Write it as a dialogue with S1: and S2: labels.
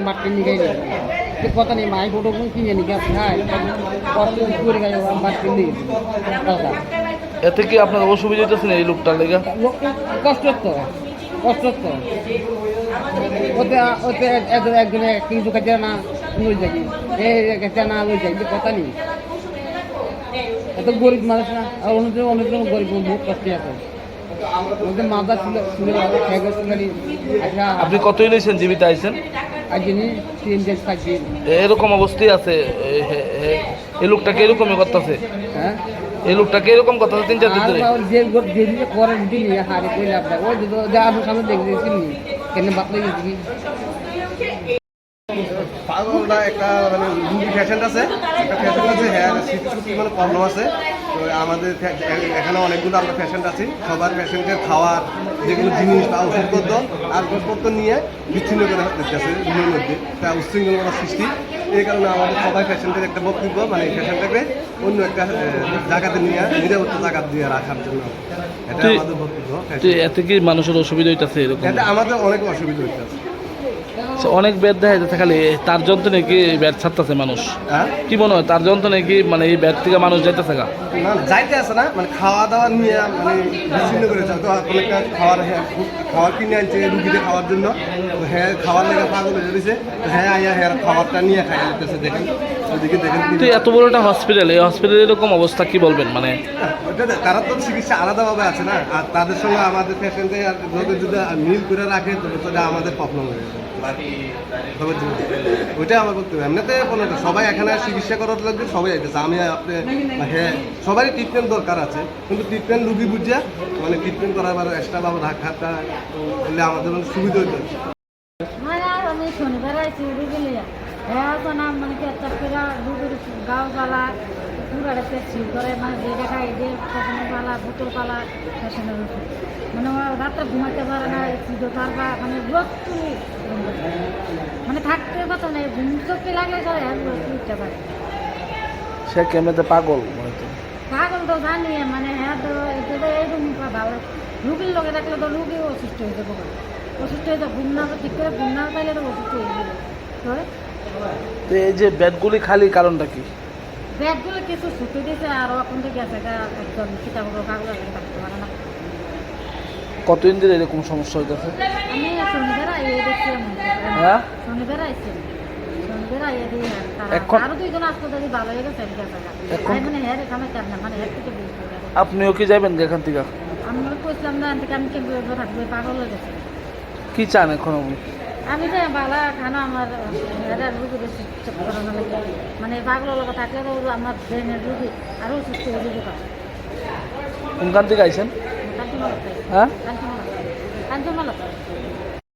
S1: মাটি নিগাই নেই তো কথা নেই মাই ফটো কিনে করে মাটি নিয়ে
S2: এতে কি আপনার অসুবিধা হইতেছে না এই লোকটার লেগে?
S1: কষ্ট তো কষ্ট তো ওতে ওতে একজন একজনে কিছু কাজে না লই যাবি এই কাজে না লই যাবি কথা নেই এত গরিব মানুষ না আর অন্য অনেক গরিব বহুত কষ্ট আছে।
S2: আপনি কতই লইছেন জীবিত আইছেন? এরকম অবস্থায় আছে এই লোকটাকে এরকমই করতেছে?
S1: হ্যাঁ?
S2: এই লোকটাকে এরকম করতেছে তিন চার দিন ধরে
S1: করেন দিন হারে কইলে আপনার। ওই যে যে সামনে দেখে দিয়েছিলি কেন বাতলে গেছি
S3: পাগলটা একটা মানে রুগী পেশেন্ট আছে একটা পেশেন্ট আছে হ্যাঁ স্মৃতিশক্তি মানে প্রবলেম আছে। তো আমাদের এখানে অনেকগুলো আমরা পেশেন্ট আছি। সবার পেশেন্টের খাওয়ার যেগুলো জিনিস বা ওষুধপত্র আসবাবপত্র নিয়ে বিচ্ছিন্ন করে দিতেছে রুমের মধ্যে। তা উচ্ছৃঙ্খলতা সৃষ্টি। এই কারণে আমাদের সবাই পেশেন্টের একটা বক্তব্য মানে পেশেন্টটাকে অন্য একটা জায়গাতে নিয়ে নিরাপত্তা জায়গা দিয়ে রাখার জন্য। এটা আমাদের বক্তব্য
S2: এতে কি মানুষের অসুবিধা হইতেছে এরকম?
S3: এটা আমাদের অনেক অসুবিধা
S2: সে অনেক ব্যাট দেখা যাচ্ছে খালি তার যন্ত্রণে কি ব্যাট ছাড়তেছে মানুষ?
S3: হ্যাঁ?
S2: কি মনে হয় তার যন্ত্রণে কি মানে এই ব্যাট থেকে মানুষ যাইতেছে
S3: না যাইতে আছে না মানে খাওয়া দাওয়া নিয়ে মানে বিচ্ছিন্ন করে তো অনেকটা খাওয়ার হ্যাঁ খাওয়ার কিনে আনছে রুগীদের খাওয়ার জন্য। হ্যাঁ খাওয়ার লেগে পাগল হয়ে তো হ্যাঁ আইয়া হ্যাঁ খাবারটা নিয়ে খাই যেতেছে দেখেন। ওদিকে দেখেন কি-
S2: তো এত বড় একটা হসপিটাল এই হসপিটালে এরকম অবস্থা কি বলবেন মানে?
S3: তারা তো চিকিৎসা আলাদাভাবে আছে না। আর তাদের সঙ্গে আমাদের পেশেন্টে যদি যদি মিল করে রাখে তো আমাদের প্রবলেম হয়ে যাবে। ওইটাই আমার বক্তব্য। এমনিতে কোনো সবাই এখানে চিকিৎসা করার লাগবে সবাই আইতেছে আমি আপনি হ্যাঁ সবারই ট্রিটমেন্ট দরকার আছে কিন্তু ট্রিটমেন্ট রুগী বুঝিয়া মানে ট্রিটমেন্ট করার আবার এক্সট্রা ভাবে রাখাটা হলে আমাদের মানে সুবিধা হইতে।
S4: মানে আমি শনিবার আইছি রুগী লিয়া হ্যাঁ তো নাম মানে গাও পালা পেছি করে মানে যে দেখা এই যে কখনো পালা বোতল পালা ওষুধ মানে ওরা রাত্রে ঘুমাইতে পারে না সিদ্ধ তারপর মানে বস্তু মানে থাকতে কথা নেই ঘুম চোখে লাগলে আর উঠতে পারে
S2: সে কেমনিতে পাগল।
S4: পাগল তো জানি মানে হ্যাঁ তো এটা তো এইরকম ভালো রুগীর লোকে থাকলে তো রুগী অসুস্থ হয়ে যাব অসুস্থ হয়ে যাবে ঘুম না ঠিক করে ঘুম না পাইলে তো অসুস্থ হয়ে যাবে। তো
S2: এই যে ব্যাটগুলি খালি কারণটা কি?
S4: ব্যাগগুলো কিছু ছুটি দিয়েছে আর এখন তো গেছে একজন কিতাবগুলো কাগজ থাকতে পারে না।
S2: কতদিন ধরে এরকম সমস্যা হইতেছে?
S4: আমি শনিবার আইয়ে দেখছিলাম
S2: হ্যাঁ?
S4: শনিবার আইছি। শনিবার আইয়ে দিয়ে
S2: এখন-
S4: আরও দুইজন হাসপাতালে ভালো হয়ে গেছে
S2: এখন-
S4: মানে হ্যাঁ এখানে কেন মানে হ্যাঁ থেকে
S2: আপনিও কি যাবেন এখান থেকে?
S4: আমি কইছিলাম না থেকে আমি কেন থাকবে পাগল হয়ে গেছে।
S2: কি চান এখন আপনি?
S4: আমি তো বালা খানা আমার এরা রুগী বেশি করানো লাগে মানে পাগলের লোক থাকলে তো আমার ব্রেনের রুগী আরও সুস্থ হয়ে যেতে পারে
S2: কোনখান থেকে আইছেন হ্যাঁ
S4: কাঞ্চনমালা কাঞ্চনমালা